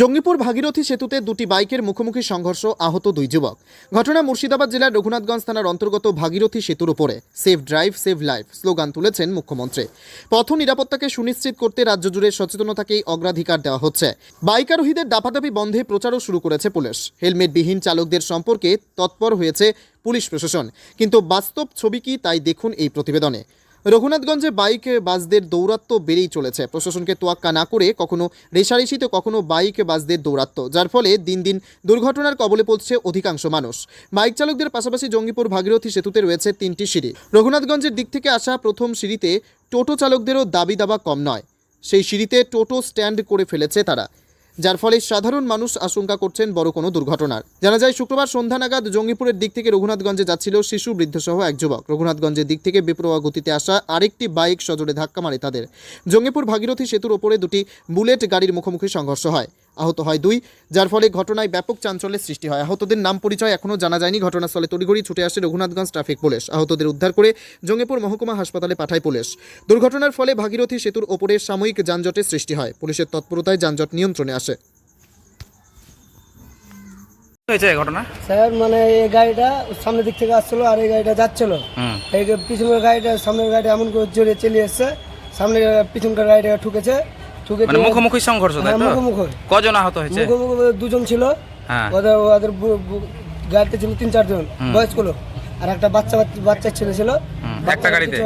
জঙ্গিপুর ভাগীরথী সেতুতে দুটি বাইকের মুখোমুখি সংঘর্ষ আহত দুই যুবক। ঘটনা মুর্শিদাবাদ জেলার রঘুনাথগঞ্জ থানার অন্তর্গত ভাগীরথী সেতুর উপরে। Safe drive, save life slogan তুলেছেন মুখ্যমন্ত্রী। পথ নিরাপত্তাকে সুনিশ্চিত করতে রাজ্য জুড়ে সচেতনতাকেই অগ্রাধিকার দেওয়া হচ্ছে। বাইক আরোহীদের দাপাদাপি বন্ধে প্রচারও শুরু করেছে পুলিশ। হেলমেটবিহীন চালকদের সম্পর্কে তৎপর হয়েছে পুলিশ প্রশাসন। কিন্তু বাস্তব ছবি কি তাই দেখুন এই প্রতিবেদনে। রঘুনাথগঞ্জে বাইক বাসদের দৌরাত্ম বেড়েই চলেছে। প্রশাসনকে তোয়াক্কা না করে কখনো রেশারেশি তো কখনো বাইক বাসদের দৌরাত্ম যার ফলে দিন দিন দুর্ঘটনার কবলে পড়ছে অধিকাংশ মানুষ। বাইক চালকদের পাশাপাশি জঙ্গিপুর ভাগীরথী সেতুতে রয়েছে তিনটি সিঁড়ি। রঘুনাথগঞ্জের দিক থেকে আসা প্রথম সিঁড়িতে টোটো চালকদেরও দাবি দাবা কম নয়। সেই সিঁড়িতে টোটো স্ট্যান্ড করে ফেলেছে তারা। যার ফলে সাধারণ মানুষ আশঙ্কা করছেন বড় কোনো দুর্ঘটনার। জানা যায়, শুক্রবার সন্ধ্যা নাগাদ জঙ্গিপুরের দিক থেকে রঘুনাথগঞ্জে যাচ্ছিল শিশু বৃদ্ধসহ এক যুবক। রঘুনাথগঞ্জের দিক থেকে বেপরোয়া গতিতে আসা আরেকটি বাইক সজোরে ধাক্কা মারে তাদের। জঙ্গিপুর ভাগীরথী সেতুর ওপরে দুটি বুলেট গাড়ির মুখোমুখি সংঘর্ষ হয়। আহত হয় দুই যার ফলে ঘটনায় ব্যাপক চাঞ্চল্যের সৃষ্টি হয়। আহতদের নাম পরিচয় এখনও জানা যায়নি। ঘটনাস্থলে তড়িঘড়ি ছুটে আসে রঘুনাথগঞ্জ ট্রাফিক পুলিশ। আহতদের উদ্ধার করে জঙ্গিপুর মহকুমা হাসপাতালে পাঠায় পুলিশ। দুর্ঘটনার ফলে ভাগীরথী সেতুর ওপরে সাময়িক যানজটের সৃষ্টি হয়। পুলিশের তৎপরতায় যানজট নিয়ন্ত্রণে আসে। হয়েছে ঘটনা? স্যার মানে এই গাড়িটা সামনের দিক থেকে আসছিল আর এই গাড়িটা যাচ্ছিল। এই যে পিছনের গাড়িটা সামনের গাড়িটা এমন করে জোরে চলে এসছে। সামনে পিছনকার গাড়িটা ঠুকেছে। ঠুকে মানে মুখোমুখি সংঘর্ষ তাই হ্যাঁ, তো? মুখোমুখি। কজন আহত হয়েছে? মুখোমুখি দুজন ছিল। হ্যাঁ। ওদের ওদের গাড়িতে ছিল তিন চারজন বয়স্ক লোক। আর একটা বাচ্চা বাচ্চা- ছেলে ছিল। একটা গাড়িতে?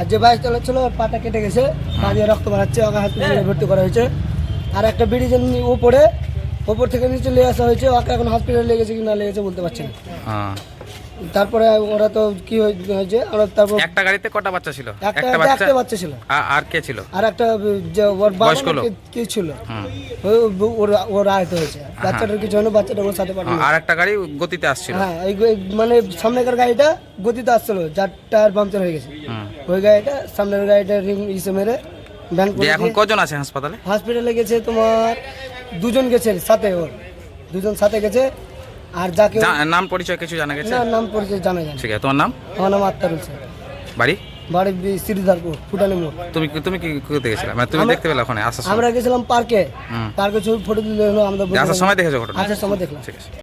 আর যে বাইক চালাচ্ছিল পাটা কেটে গেছে। পা দিয়ে রক্ত বাড়াচ্ছে ওকে হাসপাতালে ভর্তি করা হয়েছে। আর একটা ব্রিজের উপরে ওপর থেকে নিচে নিয়ে আসা হয়েছে ওকে এখন হসপিটালে লেগেছে কি না লেগেছে বলতে পারছি না। হ্যাঁ। তারপরে ওরা তো কি হয়ে- হয়েছে? আমরা তারপর একটা গাড়িতে কটা বাচ্চা ছিল? একটা একটা বাচ্চা একটা বাচ্চা? ছিল। আ- আর কে ছিল? আর একটা যে ওর বাবা বয়স্ক লোক? কি- কি ছিল। ও- ওর ওর আয়ত হয়েছে। বাচ্চাটার কিছু হয়নি বাচ্চাটা ওর সাথে পাঠানো। আর একটা গাড়ি গতিতে আসছিল? হ্যাঁ এই এই মানে সামনেকার গাড়িটা গতিতে আসছিল যার টায়ার পাংচার হয়ে গেছে। হুম। ওই গাড়িটা সামনের গাড়িটা রিং ইসে মেরে ব্যান যে এখন কজন আছে হাসপাতালে? হসপিটালে গেছে তোমার দুজন গেছে সাথে ওর। দুজন সাথে গেছে আর যাকে জা- নাম পরিচয় কিছু জানা গেছে? না নাম পরিচয় জানা যায় ঠিক আছে তোমার নাম? আমার নাম আত্মারুল স্যার। বাড়ি? বাড়ি শ্রীধারপুর ফুটানি মোড়। তুমি তুমি কি করতে গেছিলে? মানে তুমি দেখতে পেলে ওখানে আসার সময়? আমরা গেছিলাম পার্কে। পার্কে ছবি ফটো তুলে আমাদের আমরা আসার সময় দেখেছ ঘটনা? আসার সময় দেখলাম। ঠিক আছে।